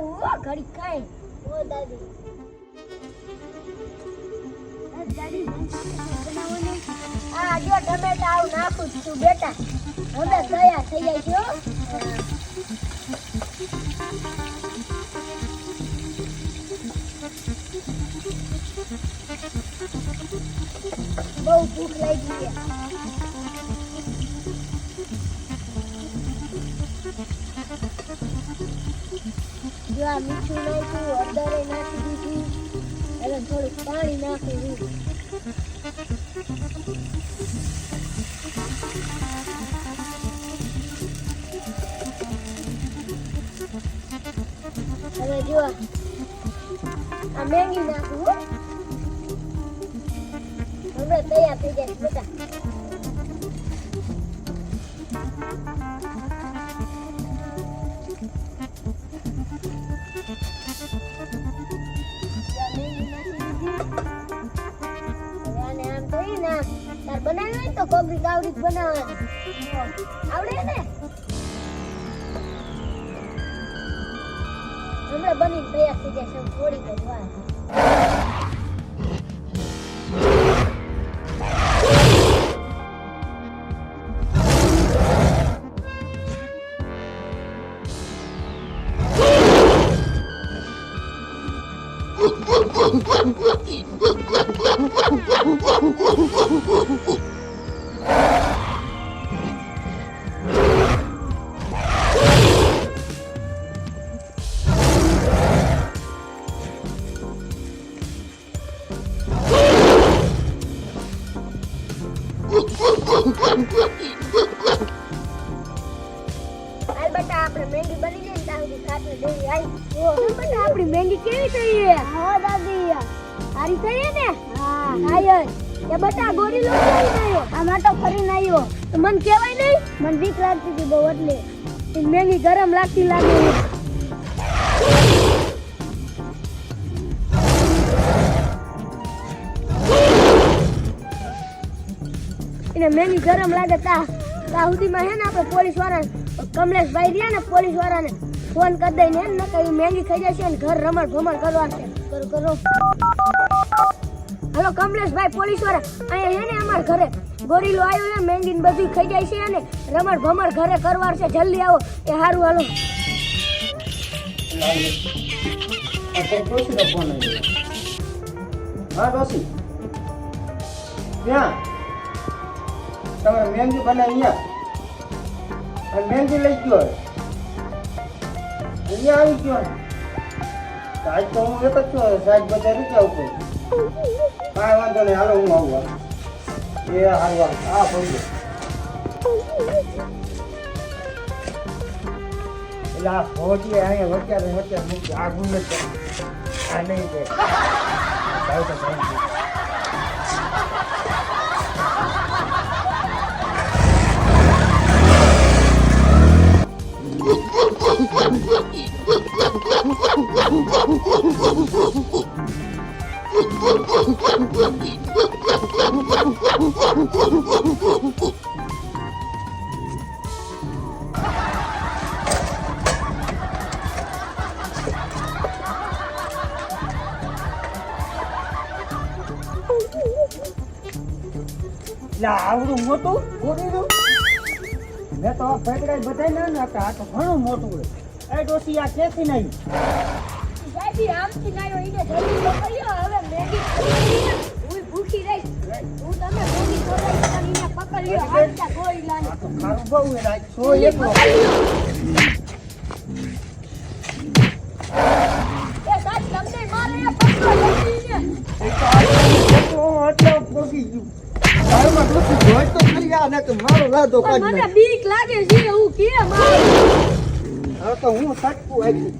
આવું હો ઘડી કાંઈ. ઓ દાદી. દાદી બનાવવાનું. આ જો ટમેટા આવું નાખું જ છું બેટા. હવે તૈયાર થઈ જાય છે બહુ ભૂખ લાગી છે. જો આ મીઠું નાખ્યું હળદરે નાખી દીધું. એટલે થોડુંક પાણી નાખી હવે જો આ મેંગી નાખું હવે તૈયાર થઈ જાય બેટા તાર બનાવ્યું હોય ને તો કોબરી કાવડી જ બનાવવાની આવડે ને હમણાં બની તૈયાર થઈ જશે થોડીક જ વાર. હાલ બેટા આપણે મહેંદી બની જાય ને ત્યાં ખાટલે દેવી આવી ઓ બેટા આપણી મહેંદી કેવી થઈ હા દાદી. સારી થઈ ને? હા. આયર કે બેટા ગોરી લો આવ્યો આ માટો ફરીને આવ્યો. તો મને કહેવાય નહીં? મને બીક લાગતી હતી બહુ એટલે. મેંગી ગરમ લાગતી લાગે. એને મેન્યુ ગરમ લાગે તા. તા સુધીમાં હે ને આપણે પોલીસવાળા કમલેશભાઈ રહ્યા ને પોલીસ વાળાને ફોન કરી દઈને હે ને નકર મેંગી ખાઈ જશે ને ઘર રમણ ભમણ કરવાનું કરો કરો. હલો કમલેશભાઈ પોલીસવાળા અહીંયા હે ને અમારા ઘરે. ગોરીલો આવ્યો છે મેંગી ને બધું ખાઈ જાય છે અને રમણ ભમણ ઘરે કરવાર છે. જલ્દી આવો, એ સારું હાલો. હા ક્યાં? તમે મહેંદી બનાવી અહીંયા. મહેંદી લઈ ગયો અહીંયા આવી ગયો આજ તો હું એક જ છું સાહેબ બધા રૂપિયા ઉપર. કાંઈ વાંધો નહીં, હાલો હું આવું એ હાલવા આ ભાઈ એટલે આ ફોટી અહીંયા વચ્ચે વચ્ચે મૂકી. આ ગુંડ નહીં છે આવડું મોટું મેં તો ફેકડા બધાય ના આ તો ઘણું મોટું હોય. એ ડોસી આ નહીં? આમથી નાયો ઈને જલ્દી પકડ્યો હવે હું ભૂખી રહી. હું તમે પકડ્યો. લાની તો ખારું બહુ એકલો. એ સાહેબ તમને મારે પકડો એટલે ગયું. જોઈ તો ખરી આ ને તો મારો લાદો મને બીક લાગે છે હું કે આવું? હવે તો હું સટકું આવી